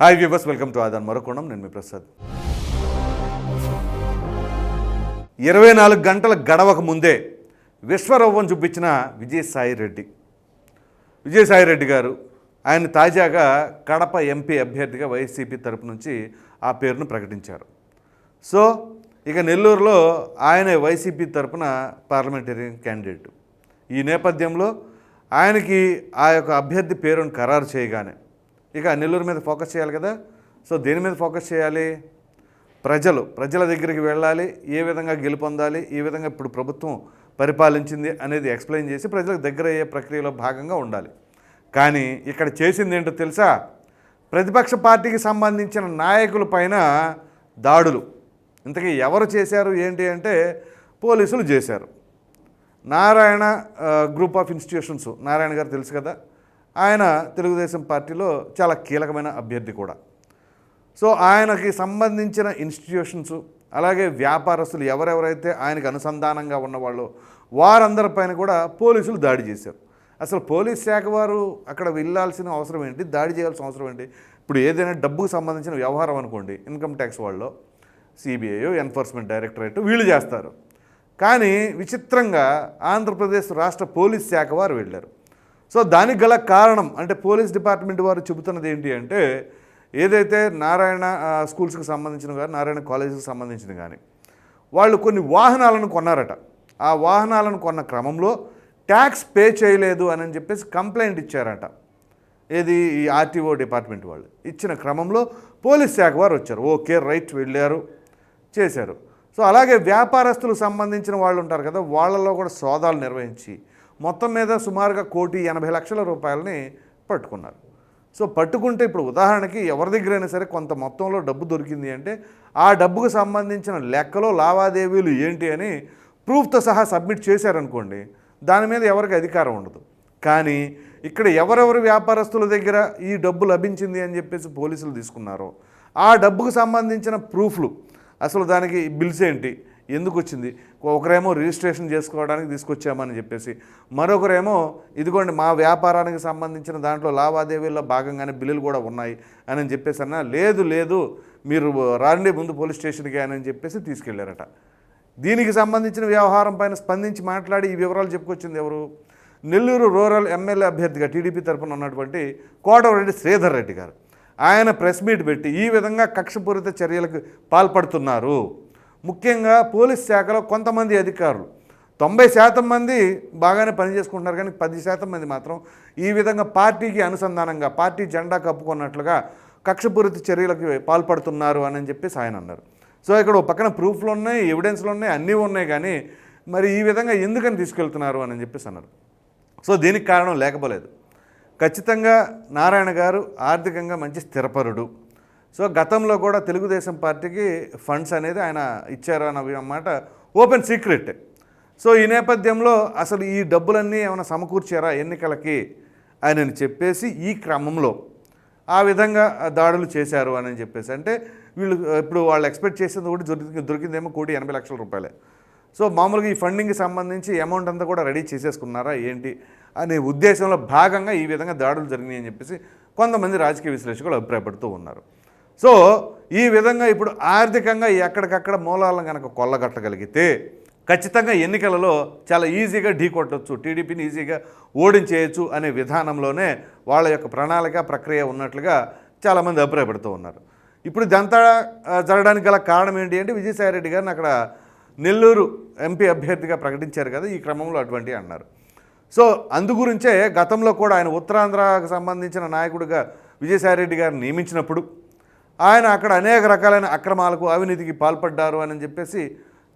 Hi viewers welcome to ఆదాన్ మరొకోణం నేను మీ ప్రసాద్ ఇరవై నాలుగు గంటల గడవక ముందే విశ్వరవ్వం చూపించిన విజయసాయి రెడ్డి. విజయసాయి రెడ్డి గారు ఆయన తాజాగా కడప ఎంపీ అభ్యర్థిగా వైసీపీ తరపు నుంచి ఆ పేరును ప్రకటించారు. సో ఇక నెల్లూరులో ఆయన వైసీపీ తరపున పార్లమెంటరీ క్యాండిడేట్. ఈ నేపథ్యంలో ఆయనకి ఆ యొక్క అభ్యర్థి పేరును ఖరారు చేయగానే ఇక నెల్లూరు మీద ఫోకస్ చేయాలి కదా. సో దేని మీద ఫోకస్ చేయాలి? ప్రజలు ప్రజల దగ్గరికి వెళ్ళాలి. ఏ విధంగా గెలుపొందాలి ఏ విధంగా ఇప్పుడు ప్రభుత్వం పరిపాలించింది అనేది ఎక్స్ప్లెయిన్ చేసి ప్రజలకు దగ్గర అయ్యే ప్రక్రియలో భాగంగా ఉండాలి. కానీ ఇక్కడ చేసింది ఏంటో తెలుసా? ప్రతిపక్ష పార్టీకి సంబంధించిన నాయకుల పైన దాడులు. ఇంతకీ ఎవరు చేశారు? ఏంటి అంటే పోలీసులు చేశారు. Narayana group of institutions Narayana గారు తెలుసు కదా? ఆయన తెలుగుదేశం పార్టీలో చాలా కీలకమైన అభ్యర్థి కూడా. సో ఆయనకి సంబంధించిన ఇన్స్టిట్యూషన్స్ అలాగే వ్యాపారస్తులు ఎవరెవరైతే ఆయనకు అనుసంధానంగా ఉన్నవాళ్ళు వారందరిపైన కూడా పోలీసులు దాడి చేశారు. అసలు పోలీస్ శాఖ వారు అక్కడ వెళ్ళాల్సిన అవసరం ఏంటి? దాడి చేయాల్సిన అవసరం ఏంటి? ఇప్పుడు ఏదైనా డబ్బుకు సంబంధించిన వ్యవహారం అనుకోండి ఇన్కమ్ ట్యాక్స్ వాళ్ళు సిబిఐ ఎన్ఫోర్స్మెంట్ డైరెక్టరేట్ వీళ్ళు చేస్తారు. కానీ విచిత్రంగా ఆంధ్రప్రదేశ్ రాష్ట్ర పోలీస్ శాఖ వారు వెళ్ళారు. సో దానికి గల కారణం అంటే పోలీస్ డిపార్ట్మెంట్ వారు చెబుతున్నది ఏంటి అంటే ఏదైతే నారాయణ స్కూల్స్కి సంబంధించిన కానీ నారాయణ కాలేజీకి సంబంధించిన కానీ వాళ్ళు కొన్ని వాహనాలను కొన్నారట. ఆ వాహనాలను కొన్న క్రమంలో ట్యాక్స్ పే చేయలేదు అని చెప్పేసి కంప్లైంట్ ఇచ్చారట. ఏది ఈ ఆర్టీఓ డిపార్ట్మెంట్ వాళ్ళు. ఇచ్చిన క్రమంలో పోలీస్ శాఖ వారు వచ్చారు. ఓకే రైట్ వెళ్ళారు చేశారు. సో అలాగే వ్యాపారస్తులకు సంబంధించిన వాళ్ళు ఉంటారు కదా వాళ్ళలో కూడా సోదాలు నిర్వహించి మొత్తం మీద సుమారుగా కోటి ఎనభై లక్షల రూపాయలని పట్టుకున్నారు. సో పట్టుకుంటే ఇప్పుడు ఉదాహరణకి ఎవరి దగ్గరైనా సరే కొంత మొత్తంలో డబ్బు దొరికింది అంటే ఆ డబ్బుకు సంబంధించిన లెక్కలో లావాదేవీలు ఏంటి అని ప్రూఫ్తో సహా సబ్మిట్ చేశారనుకోండి దాని మీద ఎవరికి అధికారం ఉండదు. కానీ ఇక్కడ ఎవరెవరు వ్యాపారస్తుల దగ్గర ఈ డబ్బు లభించింది అని చెప్పేసి పోలీసులు తీసుకున్నారో ఆ డబ్బుకు సంబంధించిన ప్రూఫ్లు అసలు దానికి బిల్స్ ఏంటి ఎందుకు వచ్చింది ఒకరేమో రిజిస్ట్రేషన్ చేసుకోవడానికి తీసుకొచ్చామని చెప్పేసి మరొకరేమో ఇదిగోండి మా వ్యాపారానికి సంబంధించిన దాంట్లో లావాదేవీల్లో భాగంగానే బిల్లులు కూడా ఉన్నాయి అని చెప్పేసి అన్నా లేదు లేదు మీరు రాండి ముందు పోలీస్ స్టేషన్కి అని చెప్పేసి తీసుకెళ్ళారట. దీనికి సంబంధించిన వ్యవహారం పైన స్పందించి మాట్లాడి ఈ వివరాలు చెప్పుకొచ్చింది ఎవరు? నెల్లూరు రూరల్ ఎమ్మెల్యే అభ్యర్థిగా టీడీపీ తరఫున ఉన్నటువంటి కోటవరెడ్డి శ్రీధర్ రెడ్డి గారు. ఆయన ప్రెస్ మీట్ పెట్టి ఈ విధంగా కక్షపూరిత చర్యలకు పాల్పడుతున్నారు. ముఖ్యంగా పోలీస్ శాఖలో కొంతమంది అధికారులు. తొంభై శాతం మంది బాగానే పనిచేసుకుంటున్నారు కానీ పది శాతం మంది మాత్రం ఈ విధంగా పార్టీకి అనుసంధానంగా పార్టీ జెండా కప్పుకున్నట్లుగా కక్షపూరిత చర్యలకు పాల్పడుతున్నారు అని చెప్పేసి ఆయన అన్నారు. సో ఇక్కడ పక్కన ప్రూఫ్లు ఉన్నాయి ఎవిడెన్స్లు ఉన్నాయి అన్నీ ఉన్నాయి కానీ మరి ఈ విధంగా ఎందుకని తీసుకెళ్తున్నారు అని చెప్పేసి అన్నారు. సో దీనికి కారణం లేకపోలేదు. ఖచ్చితంగా నారాయణ గారు ఆర్థికంగా మంచి స్థిరపరుడు. సో గతంలో కూడా తెలుగుదేశం పార్టీకి ఫండ్స్ అనేది ఆయన ఇచ్చారు అన్నమాట ఓపెన్ సీక్రెట్. సో ఈ నేపథ్యంలో అసలు ఈ డబ్బులన్నీ ఏమైనా సమకూర్చారా ఎన్నికలకి అని చెప్పేసి ఈ క్రమంలో ఆ విధంగా దాడులు చేశారు అని చెప్పేసి. అంటే వీళ్ళు ఇప్పుడు వాళ్ళు ఎక్స్పెక్ట్ చేసింది కూడా దొరికి దొరికిందేమో కోటి ఎనభై లక్షల రూపాయలే. సో మామూలుగా ఈ ఫండింగ్కి సంబంధించి అమౌంట్ అంతా కూడా రెడీ చేసేసుకున్నారా ఏంటి అనే ఉద్దేశంలో భాగంగా ఈ విధంగా దాడులు జరిగినాయి అని చెప్పేసి కొంతమంది రాజకీయ విశ్లేషకులు అభిప్రాయపడుతూ ఉన్నారు. సో ఈ విధంగా ఇప్పుడు ఆర్థికంగా ఎక్కడికక్కడ మూలాలను కనుక కొల్లగట్టగలిగితే ఖచ్చితంగా ఎన్నికలలో చాలా ఈజీగా ఢీ కొట్టచ్చు టీడీపీని ఈజీగా ఓడించేయచ్చు అనే విధానంలోనే వాళ్ళ యొక్క ప్రణాళిక ప్రక్రియ ఉన్నట్లుగా చాలామంది అభిప్రాయపడుతూ ఉన్నారు. ఇప్పుడు ఇదంతా జరగడానికి గల కారణం ఏంటి అంటే విజయసాయిరెడ్డి గారిని అక్కడ నెల్లూరు ఎంపీ అభ్యర్థిగా ప్రకటించారు కదా ఈ క్రమంలో అటువంటి అన్నారు. సో అందుగురించే గతంలో కూడా ఆయన ఉత్తరాంధ్రకు సంబంధించిన నాయకుడిగా విజయసాయిరెడ్డి గారిని నియమించినప్పుడు ఆయన అక్కడ అనేక రకాలైన అక్రమాలకు అవినీతికి పాల్పడ్డారు అని చెప్పేసి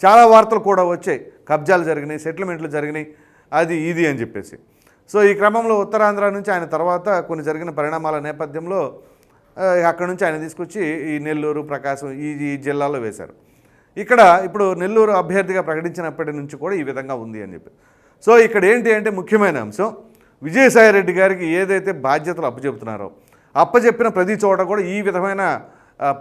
చాలా వార్తలు కూడా వచ్చాయి. కబ్జాలు జరిగినాయి సెటిల్మెంట్లు జరిగినాయి. అది ఇది అని చెప్పేసి. సో ఈ క్రమంలో ఉత్తరాంధ్ర నుంచి ఆయన తర్వాత కొన్ని జరిగిన పరిణామాల నేపథ్యంలో అక్కడ నుంచి ఆయన తీసుకొచ్చి ఈ నెల్లూరు ప్రకాశం ఈ ఈ జిల్లాలో వేశారు. ఇక్కడ ఇప్పుడు నెల్లూరు అభ్యర్థిగా ప్రకటించినప్పటి నుంచి కూడా ఈ విధంగా ఉంది అని చెప్పి. సో ఇక్కడ ఏంటి అంటే ముఖ్యమైన అంశం విజయసాయిరెడ్డి గారికి ఏదైతే బాధ్యతలు అప్పచెబుతున్నారో అప్పచెప్పిన ప్రతి చోట కూడా ఈ విధమైన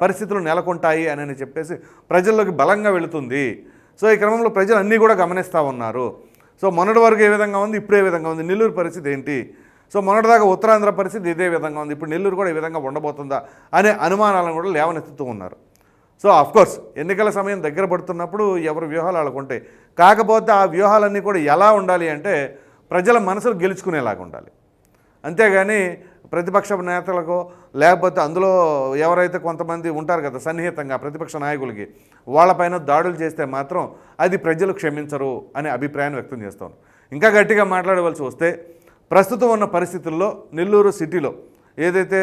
పరిస్థితులు నెలకొంటాయి అని చెప్పేసి ప్రజల్లోకి బలంగా వెళుతుంది. సో ఈ క్రమంలో ప్రజలు అన్నీ కూడా గమనిస్తూ ఉన్నారు. సో మొన్నటి వరకు ఏ విధంగా ఉంది? ఇప్పుడు ఏ విధంగా ఉంది? నెల్లూరు పరిస్థితి ఏంటి? సో మొన్నటిదాకా ఉత్తరాంధ్ర పరిస్థితి ఇదే విధంగా ఉంది. ఇప్పుడు నెల్లూరు కూడా ఈ విధంగా ఉండబోతుందా అనే అనుమానాలను కూడా లేవనెత్తుతూ ఉన్నారు. సో అఫ్కోర్స్ ఎన్నికల సమయం దగ్గర పడుతున్నప్పుడు ఎవరు వ్యూహాలు వాళ్ళకు కాకపోతే ఆ వ్యూహాలన్నీ కూడా ఎలా ఉండాలి అంటే ప్రజల మనసులు గెలుచుకునేలాగా ఉండాలి. అంతేగాని ప్రతిపక్ష నేతలకు లేకపోతే అందులో ఎవరైతే కొంతమంది ఉంటారు కదా సన్నిహితంగా ప్రతిపక్ష నాయకులకి వాళ్ళపైన దాడులు చేస్తే మాత్రం అది ప్రజలు క్షమించరు అనే అభిప్రాయాన్ని వ్యక్తం చేస్తాను. ఇంకా గట్టిగా మాట్లాడవలసి వస్తే ప్రస్తుతం ఉన్న పరిస్థితుల్లో నెల్లూరు సిటీలో ఏదైతే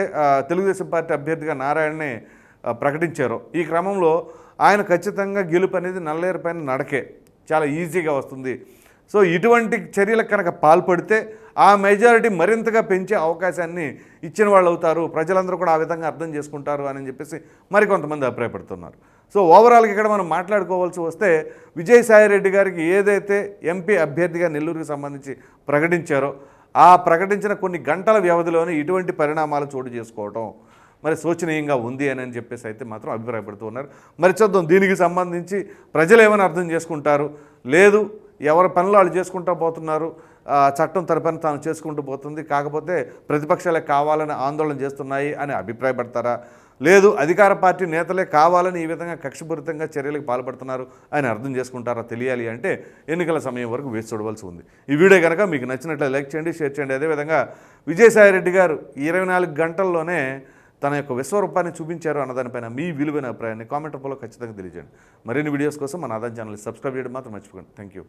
తెలుగుదేశం పార్టీ అభ్యర్థిగా నారాయణని ప్రకటించారో ఈ క్రమంలో ఆయన ఖచ్చితంగా గెలుపు అనేది నల్లేరు పైన నడకే. చాలా ఈజీగా వస్తుంది. సో ఇటువంటి చర్యలకు కనుక పాల్పడితే ఆ మెజారిటీ మరింతగా పెంచే అవకాశాన్ని ఇచ్చిన వాళ్ళు అవుతారు. ప్రజలందరూ కూడా ఆ విధంగా అర్థం చేసుకుంటారు అని చెప్పేసి మరికొంతమంది అభిప్రాయపడుతున్నారు. సో ఓవరాల్గా ఇక్కడ మనం మాట్లాడుకోవాల్సి వస్తే విజయసాయిరెడ్డి గారికి ఏదైతే ఎంపీ అభ్యర్థిగా నెల్లూరుకి సంబంధించి ప్రకటించారో ఆ ప్రకటించిన కొన్ని గంటల వ్యవధిలోనే ఇటువంటి పరిణామాలు చోటు చేసుకోవటం మరి శోచనీయంగా ఉంది అని అని చెప్పేసి అయితే మాత్రం అభిప్రాయపడుతూ ఉన్నారు. మరి చూద్దాం దీనికి సంబంధించి ప్రజలు ఏమైనా అర్థం చేసుకుంటారు? లేదు ఎవరి పనులు వాళ్ళు చేసుకుంటూ పోతున్నారు చట్టం తన పని తాను చేసుకుంటూ పోతుంది కాకపోతే ప్రతిపక్షాలే కావాలని ఆందోళన చేస్తున్నాయి అని అభిప్రాయపడతారా? లేదు అధికార పార్టీ నేతలే కావాలని ఈ విధంగా కక్షపూరితంగా చర్యలకు పాల్పడుతున్నారు అని అర్థం చేసుకుంటారా తెలియాలి అంటే ఎన్నికల సమయం వరకు వేచి చూడవలసి ఉంది. ఈ వీడియో కనుక మీకు నచ్చినట్లయితే లైక్ చేయండి షేర్ చేయండి. అదేవిధంగా విజయసాయిరెడ్డి గారు ఇరవై నాలుగు గంటల్లోనే తన యొక్క విశ్వరూపాన్ని చూపించారు అన్నదానిపైన మీ విలువైన అభిప్రాయాన్ని కామెంట్ రూపంలో ఖచ్చితంగా తెలియజేయండి. మరిన్ని వీడియోస్ కోసం మన ఆదాయం ఛానల్ సబ్స్క్రైబ్ చేయడం మాత్రం మర్చిపోకండి. Thank you